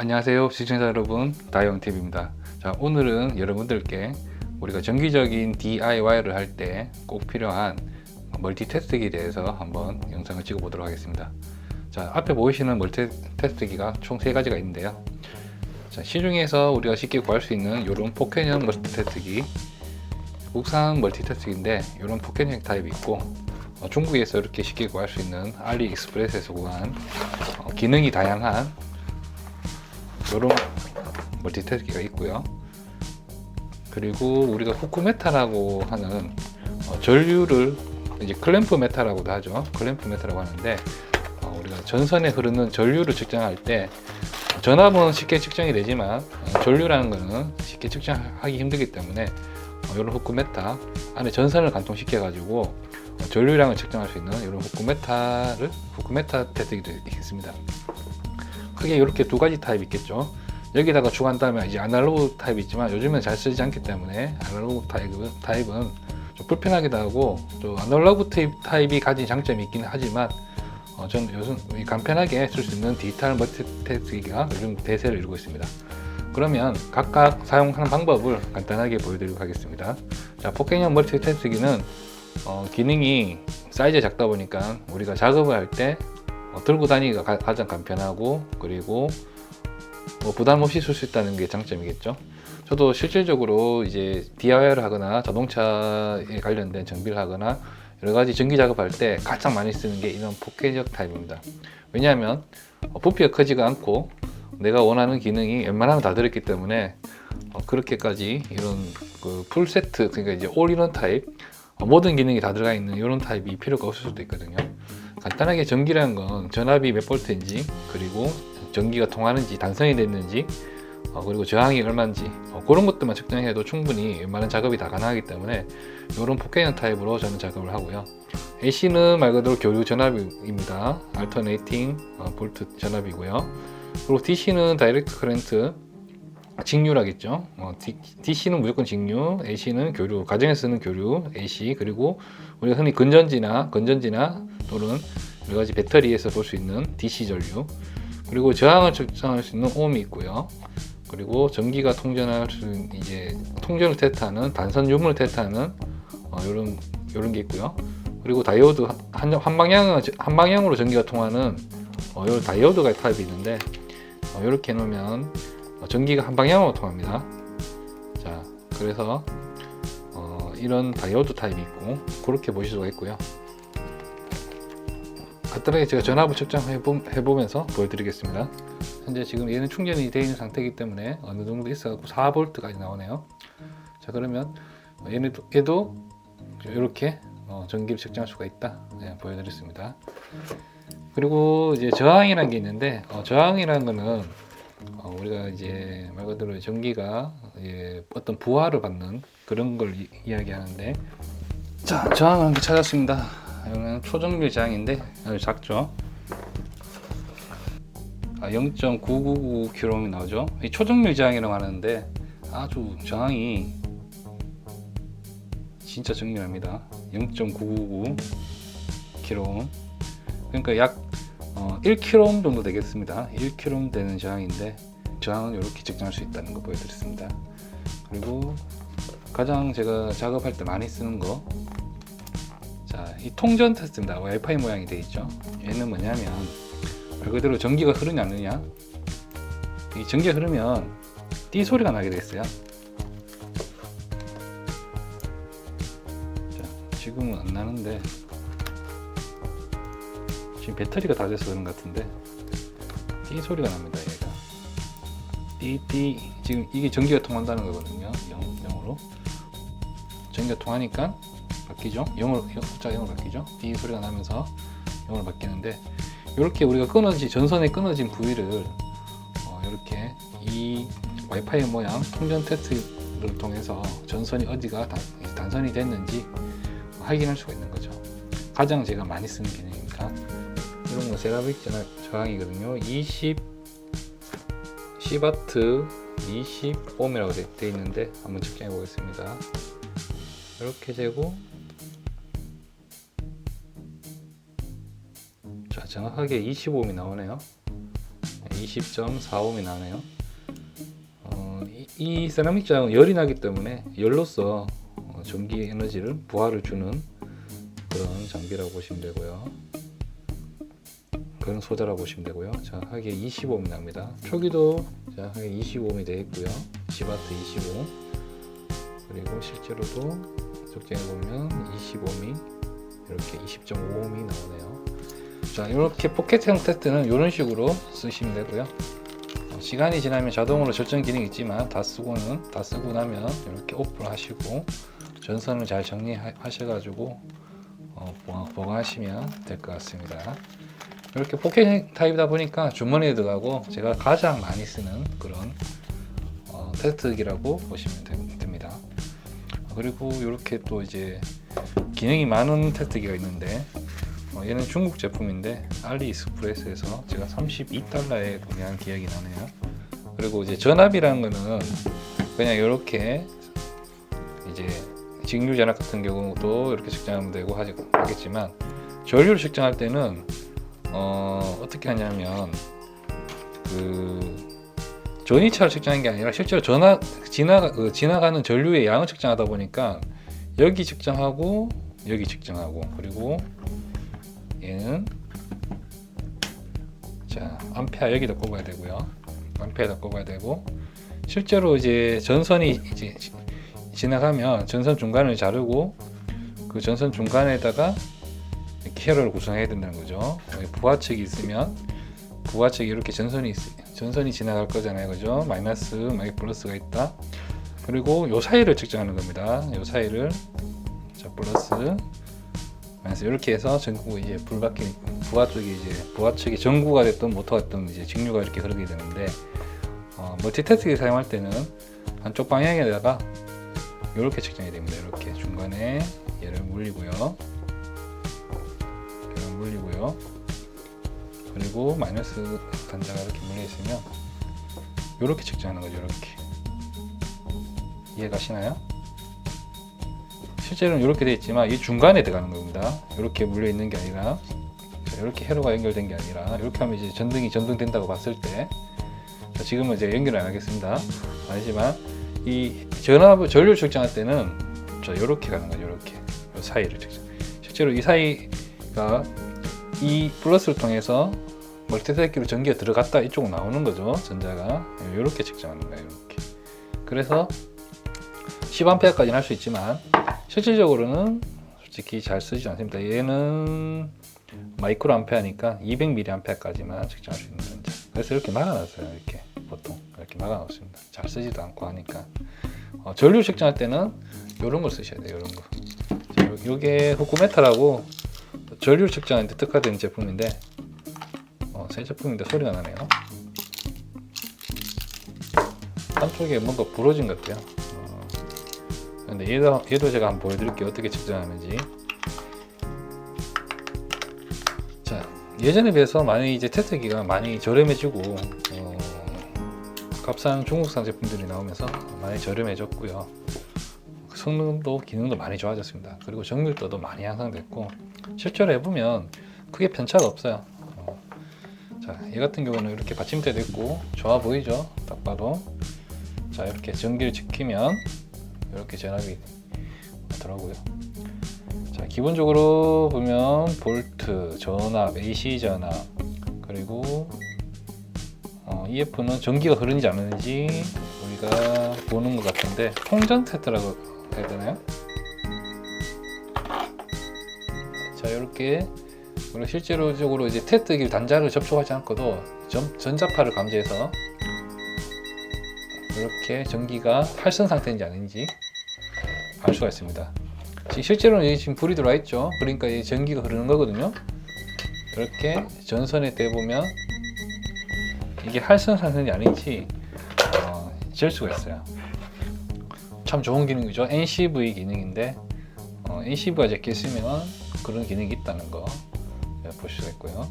안녕하세요 시청자 여러분. 다이온TV입니다. 자 오늘은 여러분들께 우리가 정기적인 DIY를 할 때 꼭 필요한 멀티테스트기에 대해서 한번 영상을 찍어 보도록 하겠습니다. 자 앞에 보이시는 멀티테스트기가 총 세 가지가 있는데요. 자, 시중에서 우리가 쉽게 구할 수 있는 이런 포켓형 멀티테스트기. 국산 멀티테스트기인데 이런 포켓형 타입이 있고 어, 중국에서 이렇게 쉽게 구할 수 있는 알리익스프레스에서 구한 어, 기능이 다양한 이런 멀티태스기가 있고요. 그리고 우리가 후크 메타라고 하는 어, 전류를 이제 클램프 메타라고도 하죠. 클램프 메타라고 하는데 어, 우리가 전선에 흐르는 전류를 측정할 때 전압은 쉽게 측정이 되지만 어, 전류라는 것은 쉽게 측정하기 힘들기 때문에 어, 이런 후크 메타 안에 전선을 관통시켜 가지고 어, 전류량을 측정할 수 있는 이런 후크 메타를 후크 메타 테스트기도 있습니다. 크게 이렇게 두 가지 타입 있겠죠. 여기다가 추가한다면 이제 아날로그 타입이 있지만 요즘은 잘 쓰지 않기 때문에 아날로그 타입은, 타입은 좀 불편하기도 하고 또 아날로그 타입, 타입이 가진 장점이 있긴 하지만 어, 저는 요즘 이 간편하게 쓸 수 있는 디지털 멀티태스기가 요즘 대세를 이루고 있습니다. 그러면 각각 사용하는 방법을 간단하게 보여드리도록 하겠습니다. 자, 포켓형 멀티태스기는 어, 기능이 사이즈가 작다 보니까 우리가 작업을 할때 어, 들고 다니기가 가, 가장 간편하고 그리고 뭐 부담 없이 쓸 수 있다는 게 장점이겠죠. 저도 실질적으로 이제 DIY를 하거나 자동차에 관련된 정비를 하거나 여러 가지 전기 작업할 때 가장 많이 쓰는 게 이런 포켓적 타입입니다. 왜냐하면 어, 부피가 크지가 않고 내가 원하는 기능이 웬만하면 다 들었기 때문에 어, 그렇게까지 이런 그 풀 세트 그러니까 이제 올인원 타입 어, 모든 기능이 다 들어가 있는 이런 타입이 필요가 없을 수도 있거든요. 간단하게 전기라는 건 전압이 몇 볼트인지 그리고 전기가 통하는지 단선이 됐는지 어, 그리고 저항이 얼마인지 어, 그런 것들만 측정해도 충분히 웬만한 작업이 다 가능하기 때문에 이런 포켓형 타입으로 저는 작업을 하고요. AC는 말 그대로 교류 전압입니다. 알터네이팅 어, 볼트 전압이고요. 그리고 DC는 다이렉트 커렌트 직류라겠죠. 어, DC는 무조건 직류, AC는 교류, 가정에서 쓰는 교류, AC 그리고 우리가 흔히 건전지나 건전지나 또는 여러 가지 배터리에서 볼 수 있는 DC 전류 그리고 저항을 측정할 수 있는 옴이 있고요. 그리고 전기가 통전할 수 있는 이제 통전을 테스트하는 단선 유무를 테스트하는 어, 이런 이런 게 있고요. 그리고 다이오드 한, 한 방향 한 방향으로 전기가 통하는 어, 이런 다이오드가 타입이 있는데 어, 이렇게 놓으면 어, 전기가 한 방향으로 통합니다. 자, 그래서 어, 이런 다이오드 타입이 있고 그렇게 보실 수가 있고요. 간단하게 제가 전압을 측정해 보면서 보여드리겠습니다. 현재 지금 얘는 충전이 되어 있는 상태이기 때문에 어느 정도 있어갖고 4V까지 나오네요. 자 그러면 얘도, 얘도 이렇게 어, 전기를 측정할 수가 있다 네, 보여드렸습니다. 그리고 이제 저항이라는 게 있는데 어, 저항이라는 거는 어, 우리가 이제 말 그대로 전기가 예, 어떤 부하를 받는 그런 걸 이, 이야기하는데. 자 저항을 찾았습니다. 이거는 초전기 저항인데 아주 어, 작죠? 아, 0.999km 나오죠? 이 초정밀 저항이라고 하는데 아주 저항이 진짜 정밀합니다. 0.999km 그러니까 약 어, 1km 정도 되겠습니다. 1km 되는 저항인데. 저항은 이렇게 측정할 수 있다는 거 보여드렸습니다. 그리고 가장 제가 작업할 때 많이 쓰는 거, 자, 이 통전 테스트입니다. 와이파이 모양이 되어 있죠. 얘는 뭐냐면 말 그대로 전기가 흐르냐 안 흐르냐. 이 전기가 흐르면 띠 소리가 나게 됐어요. 자, 지금은 안 나는데 지금 배터리가 다 돼서 그런 것 같은데 띠 소리가 납니다 얘가 띠띠 지금 이게 전기가 통한다는 거거든요. 0, 0으로. 전기가 통하니까 바뀌죠? 0으로 숫자 0으로 바뀌죠? 띠 소리가 나면서 0으로 바뀌는데 이렇게 우리가 끊어진 전선에 끊어진 부위를 어, 이렇게 이 와이파이 모양 통전 테스트를 통해서 전선이 어디가 단, 단선이 됐는지 확인할 수가 있는 거죠. 가장 제가 많이 쓰는 기능입니다 이런 거 세라믹 저항이거든요. 20 시바트 20옴이라고 돼, 돼 있는데 한번 측정해 보겠습니다. 이렇게 재고 자 정확하게 25옴이 나오네요. 20.45이 나네요. 어, 이, 이 세라믹 장은 열이 나기 때문에 열로서 어, 전기 에너지를 부하를 주는 그런 장비라고 보시면 되고요. 그런 소자라고 보시면 되고요. 자, 하기에 25옴이 납니다. 초기도 자, 하기에 25옴이 되어 있고요. 10와트 25. 그리고 실제로도 적정해 보면 25옴이 이렇게 20.5옴이 나오네요. 자, 이렇게 포켓형 테스트는 이런 식으로 쓰시면 되고요. 어, 시간이 지나면 자동으로 절전 기능이 있지만 다 쓰고는 다 쓰고 나면 이렇게 오프를 하시고 전선을 잘 정리하셔가지고 어, 보관하시면 될 것 같습니다. 이렇게 포켓 타입이다 보니까 주머니에 들어가고 제가 가장 많이 쓰는 그런 어, 테스트기라고 보시면 되- 됩니다. 그리고 이렇게 또 이제 기능이 많은 테스트기가 있는데 어, 얘는 중국 제품인데 알리익스프레스에서 제가 32달러에 구매한 기억이 나네요. 그리고 이제 전압이라는 거는 그냥 이렇게 이제 직류 전압 같은 경우도 이렇게 측정하면 되고 하겠지만 전류를 측정할 때는 어, 어떻게 하냐면 그 전이차를 측정하는 게 아니라 실제로 전화 지나가 그 지나가는 전류의 양을 측정하다 보니까 여기 측정하고 여기 측정하고 그리고 얘는 자 암페어 여기다 꼽아야 되고요. 암페어다 꼽아야 되고 실제로 이제 전선이 이제 지- 지나가면 전선 중간을 자르고 그 전선 중간에다가 캐럴을 구성해야 된다는 거죠. 부하측이 있으면 부하측이 이렇게 전선이 있, 전선이 지나갈 거잖아요. 그죠? 마이너스 마이 플러스가 있다. 그리고 요 사이를 측정하는 겁니다. 요 사이를 자 플러스 마이너스 이렇게 해서 전구 이제 불바퀴 부하 쪽이 이제 부하 측이 전구가 됐든 모터가 됐든 이제 직류가 이렇게 흐르게 되는데 어, 멀티태스기 사용할 때는 한쪽 방향에다가 이렇게 측정이 됩니다. 이렇게 중간에 얘를 물리고요. 물리고요. 그리고 마이너스 단자가 이렇게 물려 있으면 이렇게 측정하는 거죠. 이렇게 이해가시나요? 실제로는 이렇게 되어 있지만 이 중간에 들어가는 겁니다. 이렇게 물려 있는 게 아니라 자, 이렇게 회로가 연결된 게 아니라 이렇게 하면 이제 전등이 전등된다고 봤을 때 자, 지금은 이제 연결을 안 하겠습니다. 아니지만 이 전압 전류 측정할 때는 저 이렇게 가는 거죠. 이렇게 이 사이를 측정. 실제로 이 사이가 이 플러스를 통해서 멀티세기로 전기가 들어갔다 이쪽으로 나오는 거죠. 전자가 이렇게 측정하는 거예요. 이렇게. 그래서 10A까지는 할 수 있지만 실질적으로는 솔직히 잘 쓰지 않습니다. 얘는 마이크로 암페어니까 200mA까지만 측정할 수 있는 전자. 그래서 이렇게 막아놨어요. 이렇게 보통 이렇게 막아놓습니다. 잘 쓰지도 않고 하니까 어, 전류 측정할 때는 이런 걸 쓰셔야 돼요. 이런 거. 요게 후쿠메타라고 전류 측정하는데 특화된 제품인데 어, 새 제품인데 소리가 나네요. 한쪽에 뭔가 부러진 것 같아요. 어, 근데 얘도, 얘도 제가 한번 보여드릴게요. 어떻게 측정하는지. 자, 예전에 비해서 많이 이제 테스트기가 많이 저렴해지고, 어, 값싼 중국산 제품들이 나오면서 많이 저렴해졌고요. 성능도 기능도 많이 좋아졌습니다. 그리고 정밀도도 많이 향상됐고, 실제로 해보면 크게 편차가 없어요. 어, 자, 얘 같은 경우는 이렇게 받침대도 있고, 좋아 보이죠? 딱 봐도. 자, 이렇게 전기를 지키면 이렇게 전압이 나더라고요. 자, 기본적으로 보면 볼트, 전압, AC 전압, 그리고 어, EF는 전기가 흐르는지 안 흐르는지 우리가 보는 것 같은데 통전 테스트라고 해야 되나요? 자, 이렇게 그리고 실제로적으로 이제 테스트기 단자를 접촉하지 않고도 전, 전자파를 감지해서 이렇게 전기가 활성 상태인지 아닌지 알 수가 있습니다. 지- 실제로는 여기 지금 불이 들어와 있죠. 그러니까 이 전기가 흐르는 거거든요. 이렇게 전선에 대보면 이게 활성 상태인지 아닌지 어, 잴 수가 있어요. 참 좋은 기능이죠. NCV 기능인데 어, NCV가 적혀 있으면 그런 기능이 있다는 거 예, 보실 수 있고요.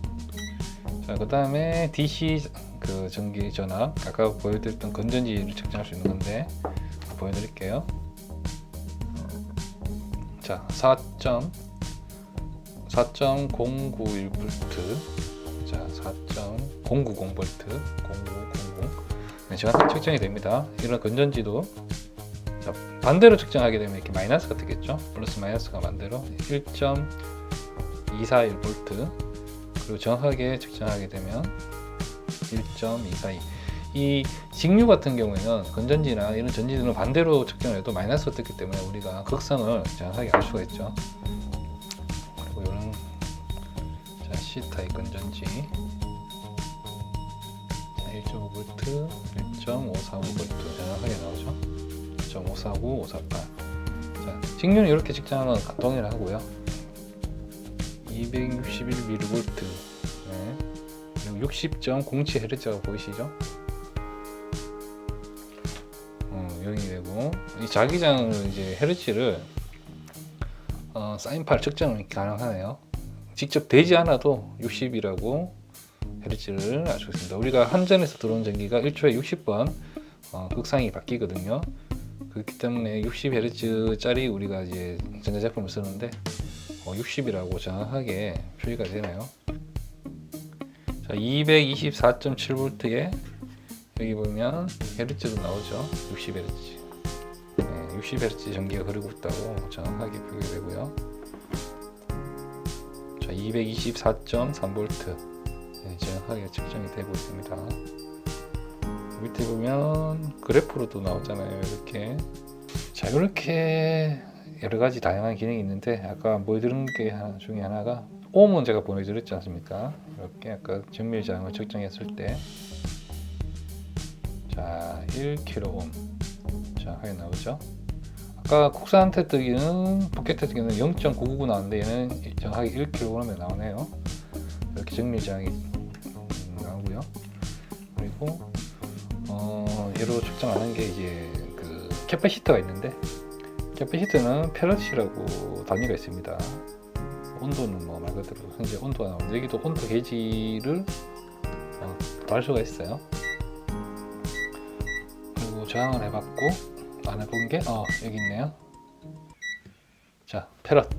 자, 그 다음에 DC 그 전기 전압 아까 보여드렸던 건전지를 측정할 수 있는 건데 보여드릴게요. 자, 4. 4.091V 자, 4. 090V 0900 네, 정확하게 측정이 됩니다. 이런 건전지도 자, 반대로 측정하게 되면 이렇게 마이너스가 뜨겠죠. 플러스 마이너스가 반대로 1.241V 그리고 정확하게 측정하게 되면 1.242. 이 직류 같은 경우에는 건전지나 이런 전지들은 반대로 측정해도 마이너스가 뜨기 때문에 우리가 극성을 정확하게 알 수가 있죠. 그리고 이런 자, C타입 건전지 자, 1.5V, 1.545V 정확하게 나오죠. 1.549, 548. 자, 직류는 이렇게 측정하면 동일하고요. 261mV 네. 그리고 60.07Hz가 보이시죠? 어, 여기 되고 이 자기장을 이제 헤르츠를 어, 사인팔 측정이 가능하네요. 직접 되지 않아도 60이라고 헤르츠를 알수 있습니다. 우리가 한전에서 들어온 전기가 1초에 60번 어, 극상이 바뀌거든요. 그렇기 때문에 60Hz짜리 우리가 이제 전자제품을 쓰는데 어, 60이라고 정확하게 표시가 되네요. 자, 224.7V에 여기 보면 헤르츠도 나오죠. 60Hz. 네, 60Hz 전기가 흐르고 있다고 정확하게 표기되고요. 자, 224.3V 네, 정확하게 측정이 되고 있습니다. 밑에 보면 그래프로도 나오잖아요. 이렇게 자 이렇게 여러 가지 다양한 기능이 있는데 아까 안 보여드린 게 하나 중에 하나가 옴은 제가 보여드렸지 않습니까? 이렇게 아까 정밀장을 측정했을 때 자, 1kΩ 정확하게 나오죠. 아까 국산 테뜨기는 포켓 테뜨기는 0.999 나왔는데 얘는 정확하게 1kg에 나오네요. 이렇게 정밀장이 음, 나오고요. 그리고 어, 얘로 측정 하는 게 이제 그 캐파시터가 있는데 캐파시터는 페럿이라고 단위가 있습니다. 온도는 뭐 말 그대로 현재 온도가 나오는데 여기도 온도 게이지를 어, 더할 수가 있어요. 그리고 저항을 해봤고 안 해본 게 어, 여기 있네요. 자, 페럿.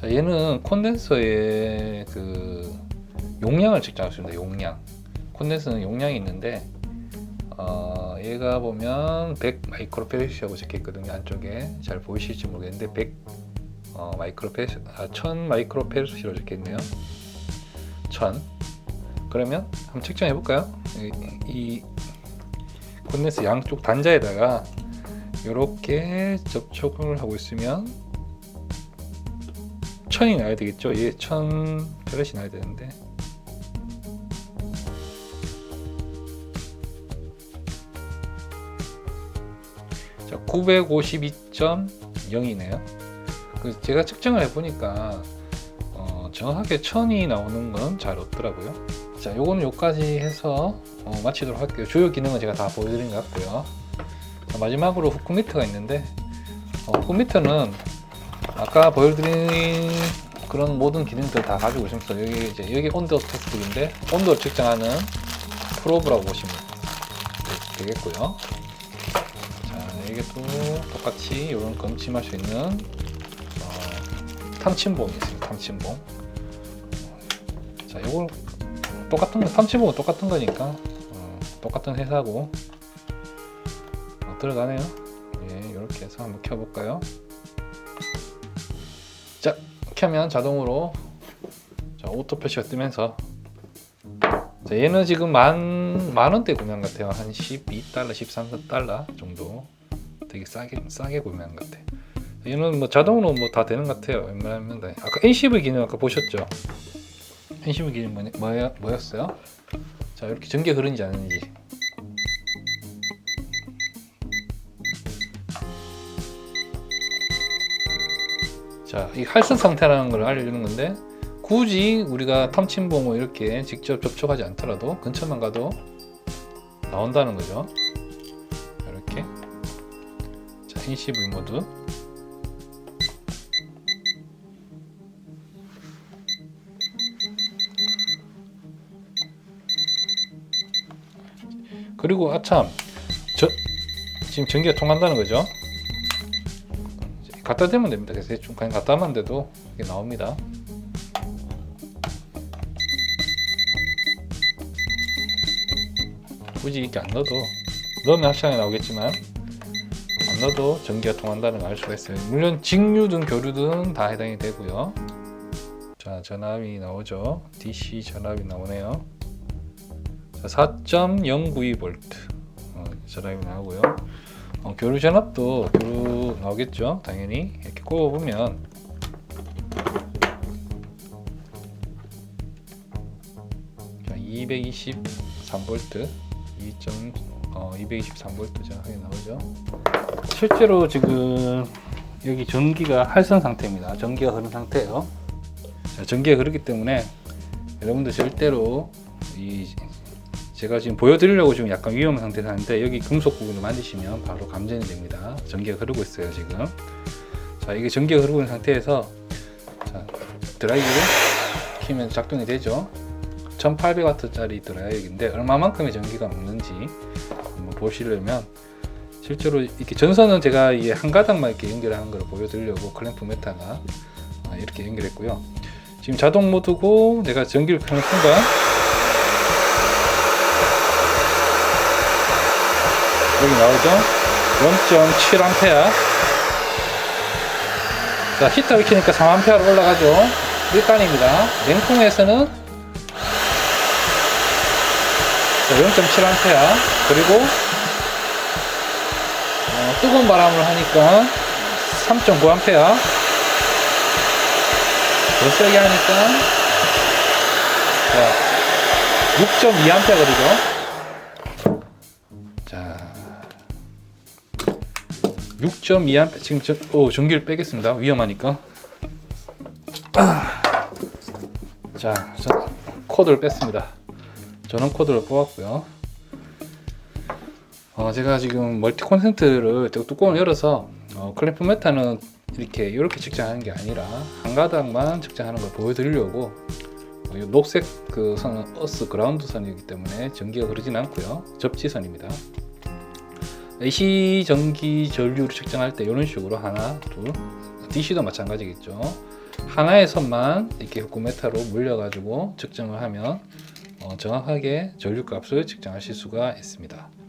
자, 얘는 콘덴서의 그 용량을 측정할 수 있습니다. 용량. 콘덴서는 용량이 있는데 어, 얘가 보면 100 마이크로페르시라고 적혀 있거든요. 안쪽에 잘 보이실지 모르겠는데 100 어, 마이크로페르시, 아, 1000 마이크로페르시로 적혀 있네요. 1000. 그러면 한번 측정해 볼까요? 이, 이 콘덴서 양쪽 단자에다가 이렇게 접촉을 하고 있으면 1000이 나야 되겠죠? 얘 1000 페르시 나야 되는데 952.0이네요. 그 제가 측정을 해보니까 어, 정확하게 1000이 나오는 건 잘 없더라고요. 자, 요거는 요까지 해서 어, 마치도록 할게요. 주요 기능은 제가 다 보여드린 것 같고요. 자, 마지막으로 후크 미터가 있는데 어, 후크 미터는 아까 보여드린 그런 모든 기능들 다 가지고 있습니다. 여기 이제 여기 온도 테스트인데 온도 측정하는 프로브라고 보시면 되겠고요. 또 똑같이 이런 검침할 수 있는 어, 탐침봉이 있습니다. 탐침봉. 자, 이걸 똑같은 거, 탐침봉은 똑같은 거니까 어, 똑같은 회사고 어, 들어가네요. 예, 이렇게 해서 한번 켜볼까요? 자, 켜면 자동으로 자, 오토 표시가 뜨면서 자, 얘는 지금 만, 만 원대 구매한 것 같아요. 한 12달러, 13달러 정도. 되게 싸게, 싸게 구매한 것 같아요. 얘는 뭐 자동으로 뭐 다 되는 것 같아요. 웬만하면. 다. 아까 NCV 기능 아까 보셨죠? NCV 기능 뭐, 뭐야, 뭐였어요? 자, 이렇게 전기 흐르는지 안 흐르는지. 자, 이 활성 상태라는 걸 알려주는 건데 굳이 우리가 탐침봉을 이렇게 직접 접촉하지 않더라도 근처만 가도 나온다는 거죠. 자, NCV 모드 그리고 아참 저 지금 전기가 통한다는 거죠. 갖다 대면 됩니다. 그래서 대충 그냥 갖다 만 돼도 이게 나옵니다. 굳이 이렇게 안 넣어도 넣으면 합창이 나오겠지만 안 넣어도 전기가 통한다는 걸 알 수가 있어요. 물론 직류든 교류든 다 해당이 되고요. 자 전압이 나오죠. DC 전압이 나오네요. 자, 4.092V 어, 전압이 나오고요. 어, 교류 전압도 교류 나오겠죠. 당연히 이렇게 꼽아보면 자, 223V 2. 어, 223V 정확하게 나오죠. 실제로 지금 여기 전기가 활성 상태입니다. 전기가 흐른 상태예요. 자, 전기가 흐르기 때문에 여러분들 절대로 이 제가 지금 보여드리려고 지금 약간 위험한 상태에서 하는데 여기 금속 부분을 만지시면 바로 감전이 됩니다. 전기가 흐르고 있어요 지금. 자 이게 전기가 흐르고 있는 상태에서 자, 드라이기를 키면 작동이 되죠. 1800W짜리 드라이기인데 얼마만큼의 전기가 먹는지 보시려면 실제로 이렇게 전선은 제가 이 한 가닥만 이렇게 연결하는 걸 보여드리려고 클램프 메타가 아, 이렇게 연결했고요. 지금 자동 모드고 내가 전기를 켜는 순간 여기 나오죠? 0.7A 자 히터를 키니까 3A로 올라가죠 일단입니다 냉풍에서는 자, 0.7A 그리고 어, 뜨거운 바람을 하니까 3.9A 더 세게 하니까 자 6.2A거든요 자 6.2A 지금 저, 오, 전기를 빼겠습니다. 위험하니까. 아. 자 저, 코드를 뺐습니다. 전원 코드를 뽑았고요 어, 제가 지금 멀티 콘센트를 뚜껑을 열어서 어, 클램프 메타는 이렇게 이렇게 측정하는 게 아니라 한 가닥만 측정하는 걸 보여드리려고 어, 이 녹색 그 선은 어스 그라운드 선이기 때문에 전기가 흐르진 않고요. 접지선입니다. AC 전기 전류를 측정할 때 이런 식으로 하나 둘 DC도 마찬가지겠죠. 하나의 선만 이렇게 흑구메타로 물려 가지고 측정을 하면 어, 정확하게 전류값을 측정하실 수가 있습니다. 어,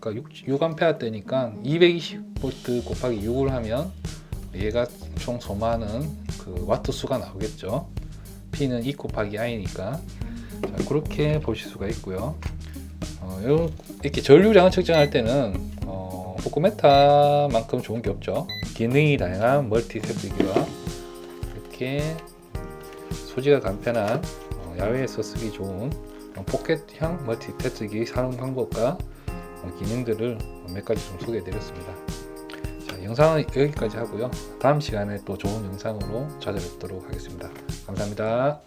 아까 6, 6A 때니까 220V 곱하기 6을 하면 얘가 총 소모하는 그 와트 수가 나오겠죠. P는 E 곱하기 I니까 자, 그렇게 보실 수가 있고요. 어, 요- 이렇게 전류량을 측정할 때는 어, 호크메타만큼 좋은 게 없죠. 기능이 다양한 멀티 세트기와 이렇게 소지가 간편한 어, 야외에서 쓰기 좋은 어, 포켓형 멀티 테스트기 사용 방법과 어, 기능들을 몇 가지 좀 소개해 드렸습니다. 자, 영상은 여기까지 하고요. 다음 시간에 또 좋은 영상으로 찾아뵙도록 하겠습니다. 감사합니다.